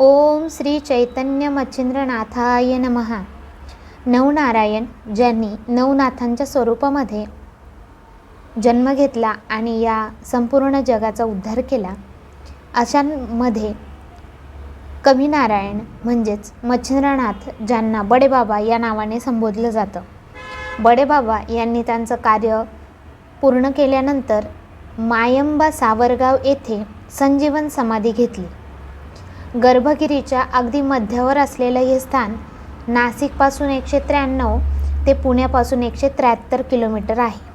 ओम श्री चैतन्य मच्छिंद्रनाथाय नमहा नवनारायण ज्यांनी नवनाथांच्या स्वरूपामध्ये जन्म घेतला आणि या संपूर्ण जगाचा उद्धार केला अशांमध्ये कवी नारायण म्हणजेच मच्छिंद्रनाथ ज्यांना बडेबाबा या नावाने संबोधलं जातं. बडेबाबा यांनी त्यांचं कार्य पूर्ण केल्यानंतर मायंबा सावरगाव येथे संजीवन समाधी घेतली. गर्भगिरीच्या अगदी मध्यावर असलेलं हे स्थान नाशिकपासून एकशे त्र्याण्णव ते पुण्यापासून एकशे त्र्याहत्तर किलोमीटर आहे.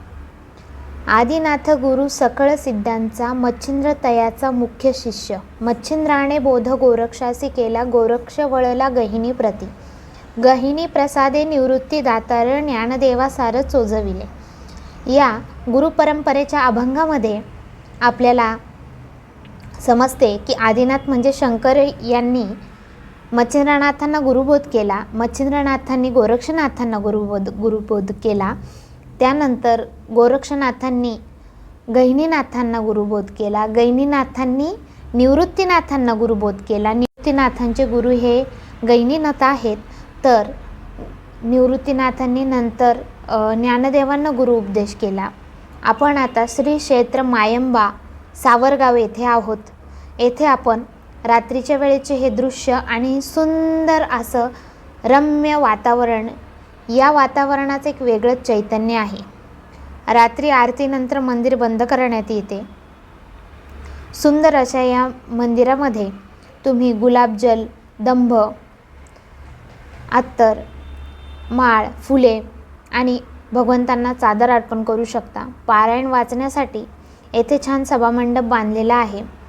आदिनाथ गुरु सकळ सिद्धांचा मच्छिंद्र तयाचा मुख्य शिष्य. मच्छिंद्राने बोध गोरक्षासी केला गोरक्ष वळला गहिनी प्रती. गहिनी प्रसादे निवृत्ती दातार ज्ञानदेवासार चोजविले. या गुरुपरंपरेच्या अभंगामध्ये आपल्याला समजते की आदिनाथ म्हणजे शंकर यांनी मच्छिंद्रनाथांना गुरुबोध केला मच्छिंद्रनाथांनी गोरक्षनाथांना गुरुबोध गुरुबोध केला. त्यानंतर गोरक्षनाथांनी गहिनीनाथांना गुरुबोध केला. गहिनीनाथांनी निवृत्तीनाथांना गुरुबोध केला. निवृत्तीनाथांचे गुरु हे गहिनीनाथ आहेत. तर निवृत्तीनाथांनी नंतर ज्ञानदेवांना गुरु उपदेश केला. आपण आता श्री क्षेत्र मायंबा सावरगाव येथे आहोत. येथे आपण रात्रीच्या वेळेचे हे दृश्य आणि सुंदर असं रम्य वातावरण या वातावरणाचं एक वेगळंच चैतन्य आहे. रात्री आरतीनंतर मंदिर बंद करण्यात येते. सुंदर अशा या मंदिरामध्ये तुम्ही गुलाबजल दंभ अत्तर माळ फुले आणि भगवंतांना चादर अर्पण करू शकता. पारायण वाचण्यासाठी येथे छान सभामंडप बांधलेला आहे.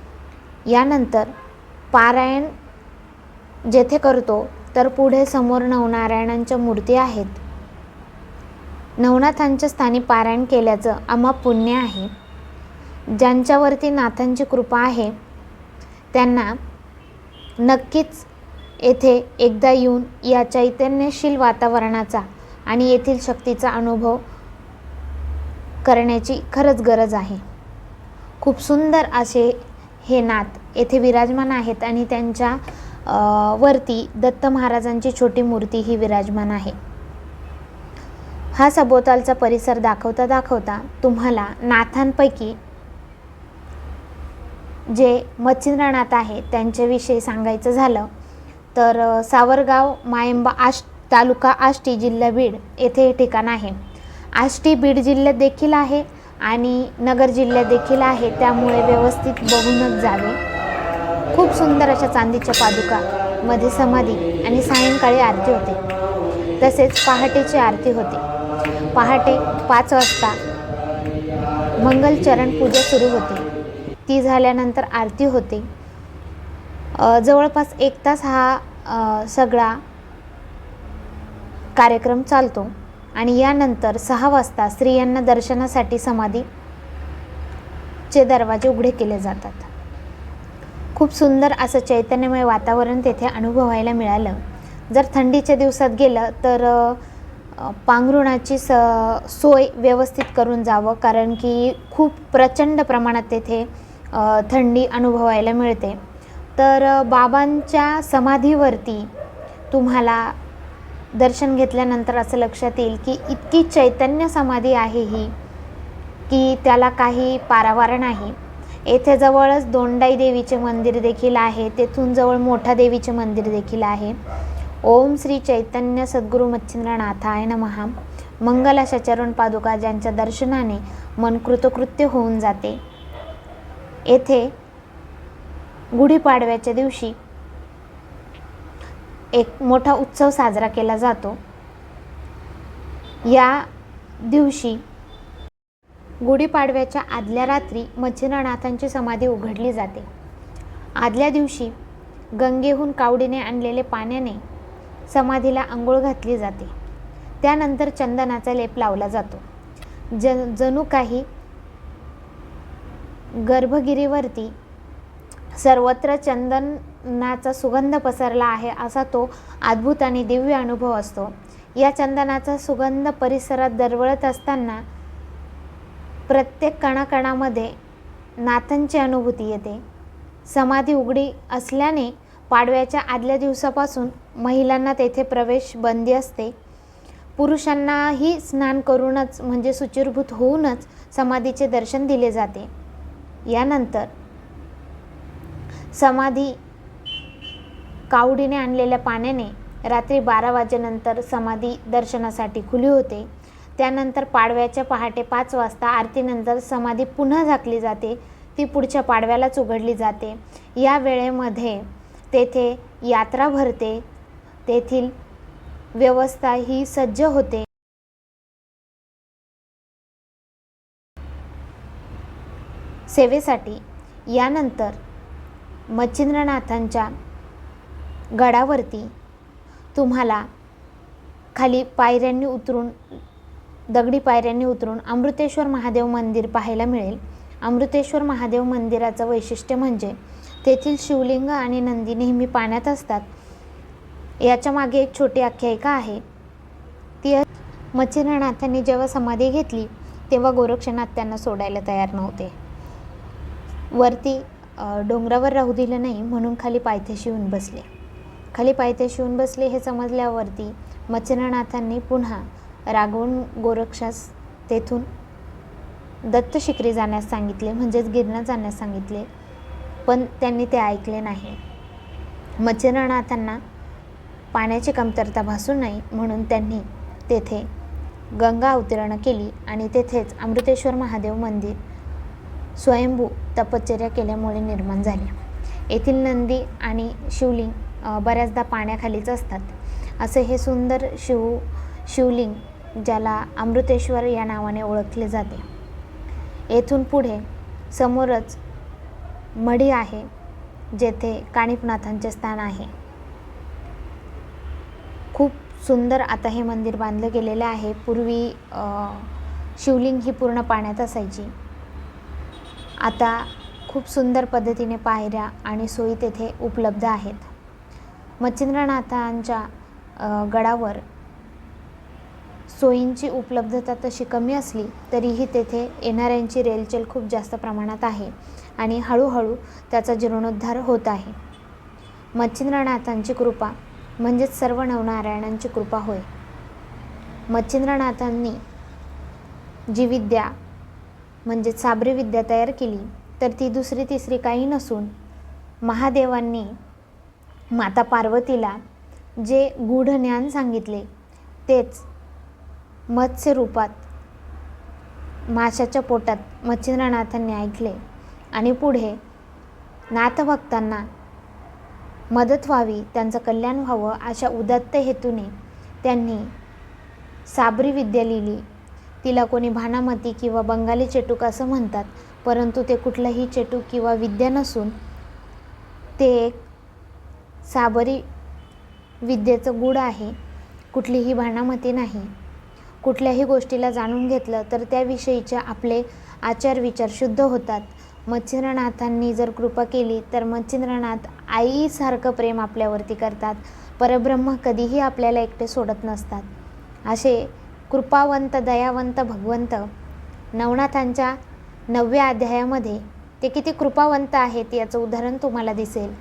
यानंतर पारायण जेथे करतो तर पुढे समोर नवनारायणांच्या मूर्ती आहेत. नवनाथांच्या स्थानी पारायण केल्याचं आम्हा पुण्य आहे. ज्यांच्यावरती नाथांची कृपा आहे त्यांना नक्कीच येथे एकदा येऊन या चैतन्यशील वातावरणाचा आणि येथील शक्तीचा अनुभव करण्याची खरंच गरज आहे. खूप सुंदर असे हे नाथ येथे विराजमान आहेत आणि त्यांच्या वरती दत्त महाराजांची छोटी मूर्ती ही विराजमान आहे. हा सभोवतालचा परिसर दाखवता दाखवता तुम्हाला नाथांपैकी जे मच्छिंद्रनाथ आहे त्यांच्याविषयी सांगायचं झालं तर सावरगाव मायंबा आष्ट तालुका आष्टी जिल्हा बीड येथे हे ठिकाण आहे. आष्टी बीड जिल्ह्यात देखील आहे. आणि नगर जिल्ह्यात देखील आहे त्यामुळे व्यवस्थित बघूनच जावे. खूप सुंदर अशा चांदीच्या पादुका मध्ये समाधी आणि सायंकाळी आरती होते. तसेच पहाटेची आरती होते. पहाटे पाच वाजता मंगलचरण पूजा सुरू होते. ती झाल्यानंतर आरती होते. जवळपास एक तास हा सगळा कार्यक्रम चालतो. आणि यानंतर सहा वाजता स्त्रियांना दर्शनासाठी समाधीचे दरवाजे उघडे केले जातात. खूप सुंदर असं चैतन्यमय वातावरण तेथे अनुभवायला मिळालं. जर थंडीच्या दिवसात गेलं तर पांघरुणाची स सोय व्यवस्थित करून जावं कारण की खूप प्रचंड प्रमाणात तेथे थंडी अनुभवायला मिळते. तर बाबांच्या समाधीवरती तुम्हाला दर्शन घेतल्यानंतर असं लक्षात येईल की इतकी चैतन्य समाधी आहे ही की त्याला काही पारावार नाही. येथे जवळच दोंडाई देवीचे मंदिर देखील आहे तेथून जवळ मोठा देवीचे मंदिर देखील आहे. ओम श्री चैतन्य सद्गुरू मच्छिंद्रनाथाय नमहा मंगल अशा चरण पादुका ज्यांच्या दर्शनाने मन कृतकृत्य होऊन जाते. येथे गुढीपाडव्याच्या दिवशी एक मोठा उत्सव साजरा केला जातो. या दिवशी गुढीपाडव्याच्या आदल्या रात्री मच्छिंद्रनाथांची समाधी उघडली जाते. आदल्या दिवशी गंगेहून कावडीने आणलेले पाण्याने समाधीला आंघोळ घातली जाते. त्यानंतर चंदनाचा लेप लावला जातो. ज जणू काही गर्भगिरीवरती सर्वत्र चंदन चंदनाचा सुगंध पसरला आहे असा तो अद्भुत आणि दिव्य अनुभव असतो. या चंदनाचा सुगंध परिसरात दरवळत असताना प्रत्येक कणाकणामध्ये नाथांची अनुभूती येते. समाधी उघडी असल्याने पाडव्याच्या आदल्या दिवसापासून महिलांना तेथे प्रवेश बंदी असते. पुरुषांनाही स्नान करूनच म्हणजे सुचिरभूत होऊनच समाधीचे दर्शन दिले जाते. यानंतर समाधी कावडीने आणलेल्या पाण्याने रात्री बारा वाजेनंतर समाधी दर्शनासाठी खुली होते. त्यानंतर पाडव्याच्या पहाटे पाच वाजता आरतीनंतर समाधी पुन्हा झाकली जाते. ती पुढच्या पाडव्यालाच उघडली जाते. या वेळेमध्ये तेथे यात्रा भरते. तेथील व्यवस्था ही सज्ज होते. सेवेसाठी यानंतर मच्छिंद्रनाथांच्या गडावरती तुम्हाला खाली पायऱ्यांनी उतरून दगडी पायऱ्यांनी उतरून अमृतेश्वर महादेव मंदिर पाहायला मिळेल. अमृतेश्वर महादेव मंदिराचं वैशिष्ट्य म्हणजे तेथील शिवलिंग आणि नंदी नेहमी पाण्यात असतात. याच्या मागे एक छोटी आख्यायिका आहे. ती मच्छिंद्रनाथांनी जेव्हा समाधी घेतली तेव्हा गोरक्षनाथ त्यांना सोडायला तयार नव्हते. वरती डोंगरावर राहू दिलं नाही म्हणून खाली पायथ्याशी येऊन बसले. खाली पायथे शिवून बसले हे समजल्यावरती मच्छिंद्रनाथांनी पुन्हा रागवून गोरक्षास तेथून दत्त शिकरी जाण्यास सांगितले म्हणजेच गिरणा जाण्यास सांगितले पण त्यांनी ते ऐकले नाही. मच्छिंद्रनाथांना पाण्याची कमतरता भासू नये म्हणून त्यांनी तेथे गंगा अवतीर्ण केली आणि तेथेच अमृतेश्वर महादेव मंदिर स्वयंभू तपश्चर्या केल्यामुळे निर्माण झाले. येथील नंदी आणि शिवलिंग बऱ्याचदा पाण्याखालीच असतात. असे हे सुंदर शिव शिवलिंग ज्याला अमृतेश्वर या नावाने ओळखले जाते. येथून पुढे समोरच मढी आहे जेथे काणिपनाथांचे स्थान आहे. खूप सुंदर आता हे मंदिर बांधलं गेलेलं आहे. पूर्वी शिवलिंग ही पूर्ण पाण्यात असायची. आता खूप सुंदर पद्धतीने पायऱ्या आणि सोयी तेथे उपलब्ध आहेत. मच्छिंद्रनाथांच्या गडावर सोयींची उपलब्धता तशी कमी असली तरीही तेथे येणाऱ्यांची रेलचेल खूप जास्त प्रमाणात आहे आणि हळूहळू त्याचा जीर्णोद्धार होत आहे. मच्छिंद्रनाथांची कृपा म्हणजेच सर्व नवनारायणांची कृपा होय. मच्छिंद्रनाथांनी जी विद्या म्हणजे साबरी विद्या तयार केली तर ती दुसरी तिसरी काही नसून महादेवांनी माता पार्वतीला जे गूढ ज्ञान सांगितले तेच मत्स्य रूपात माशाच्या पोटात मच्छिंद्रनाथांनी ऐकले आणि पुढे नाथभक्तांना मदत व्हावी त्यांचं कल्याण व्हावं अशा उदात्त हेतूने त्यांनी साबरी विद्या लिहिली. तिला कोणी भानामती किंवा बंगाली चेटूक असं म्हणतात परंतु ते कुठलंही चेटूक किंवा विद्या नसून ते एक साबरी विद्येचं गूढ आहे. कुठलीही भानामती नाही. कुठल्याही गोष्टीला जाणून घेतलं तर त्याविषयीचे आपले आचार विचार शुद्ध होतात. मच्छिंद्रनाथांनी जर कृपा केली तर मच्छिंद्रनाथ आईसारखं प्रेम आपल्यावरती करतात. परब्रह्म कधीही आपल्याला एकटे सोडत नसतात. असे कृपावंत दयावंत भगवंत नवनाथांच्या नवव्या अध्यायामध्ये ते किती कृपावंत आहेत याचं उदाहरण तुम्हाला दिसेल.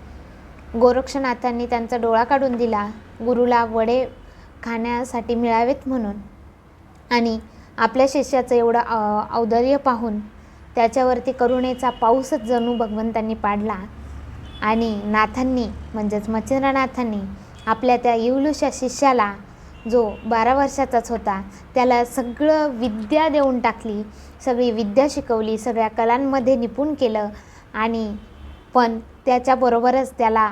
गोरक्षनाथांनी त्यांचा डोळा काढून दिला. गुरुला वडे खाण्यासाठी मिळावेत म्हणून. आणि आपल्या शिष्याचं एवढं औदर्य पाहून त्याच्यावरती करुणेचा पाऊसच जणू भगवंतांनी पाडला. आणि नाथांनी म्हणजेच मच्छिंद्रनाथांनी आपल्या त्या येवलूशा शिष्याला जो बारा वर्षाचाच होता त्याला सगळं विद्या देऊन टाकली. सगळी विद्या शिकवली सगळ्या कलांमध्ये निपुण केलं. आणि पण त्याच्याबरोबरच त्याला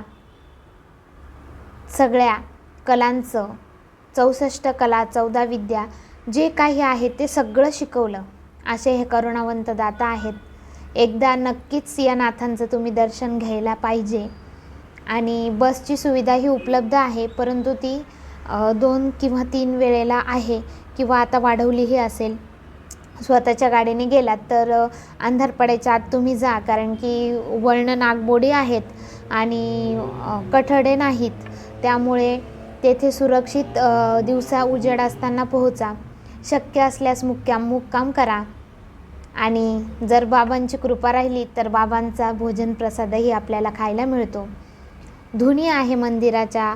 सगळ्या कलांचं चौसष्ट कला चौदा विद्या जे काही आहे ते सगळं शिकवलं. असे हे करुणावंत दाता आहेत. एकदा नक्कीच या नाथांचं तुम्ही दर्शन घ्यायला पाहिजे. आणि बसची सुविधाही उपलब्ध आहे परंतु ती दोन किंवा तीन वेळेला आहे किंवा आता वाढवलीही असेल. स्वतःच्या गाडीने गेलात तर अंधार पडायच्या आत तुम्ही जा कारण की वळणं नागबोडी आहेत आणि कठडे नाहीत. त्यामुळे तेथे सुरक्षित दिवसा उजेड असताना पोहोचा. शक्य असल्यास मुक्काम मुक्काम करा. आणि जर बाबांची कृपा राहिली तर बाबांचा भोजन प्रसादही आपल्याला खायला मिळतो. धुनी आहे मंदिराच्या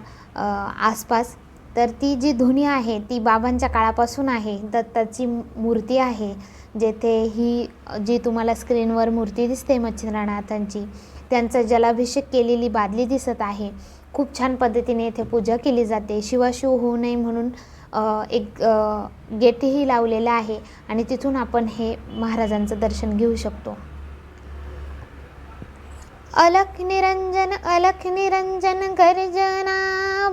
आसपास. तर ती जी धुनी आहे ती बाबांच्या काळापासून आहे दत्ताची मूर्ती आहे जेथे ही जी तुम्हाला स्क्रीनवर मूर्ती दिसते मच्छिंद्रनाथांची त्यांचा जलाभिषेक केलेली बादली दिसत आहे. खूप छान पद्धतीने येथे पूजा केली जाते. शिवाशिव होऊ नये म्हणून एक गेटही लावलेलं आहे आणि तिथून आपण हे महाराजांचं दर्शन घेऊ शकतो. अलख निरंजन अलख निरंजन गर्जना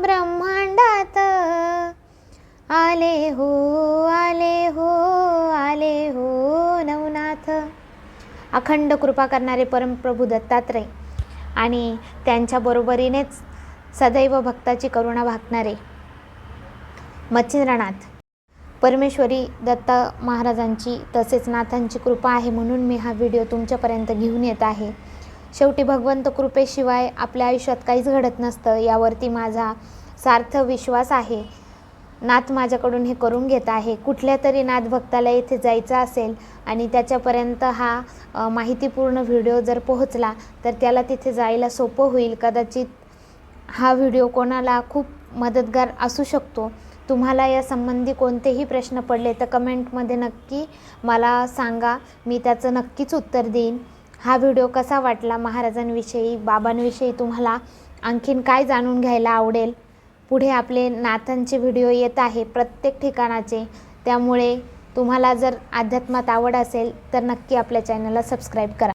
ब्रह्मांडात. आले हो आले हो आले हो नवनाथ. अखंड कृपा करणारे परमप्रभू दत्तात्रय आणि त्यांच्या बरोबरीनेच सदैव भक्ताची करुणा भागणारे मच्छिंद्रनाथ. परमेश्वरी दत्त महाराजांची तसेच नाथांची कृपा आहे म्हणून मी हा व्हिडिओ तुमच्यापर्यंत घेऊन येत आहे. शेवटी भगवंत कृपेशिवाय आपल्या आयुष्यात काहीच घडत नसतं यावरती माझा सार्थ विश्वास आहे. नाथ माझ्याकडून हे करून घेत आहे. कुठल्या तरी नाथ भक्ताला इथे जायचं असेल आणि त्याच्यापर्यंत हा माहितीपूर्ण व्हिडिओ जर पोहोचला तर त्याला तिथे जायला सोपं होईल. कदाचित हा व्हिडिओ कोणाला खूप मदतगार असू शकतो. तुम्हाला या संबंधी कोणतेही प्रश्न पडले तर कमेंटमध्ये नक्की मला सांगा. मी त्याचं नक्कीच उत्तर देईन. हा व्हिडिओ कसा वाटला महाराजांविषयी बाबांविषयी तुम्हाला आणखीन काय जाणून घ्यायला आवडेल? पुढे आपले नाथांचे व्हिडिओ येत आहे प्रत्येक ठिकाणाचे. त्यामुळे तुम्हाला जर अध्यात्मात आवड असेल तर नक्की आपल्या चॅनलला सबस्क्राईब करा.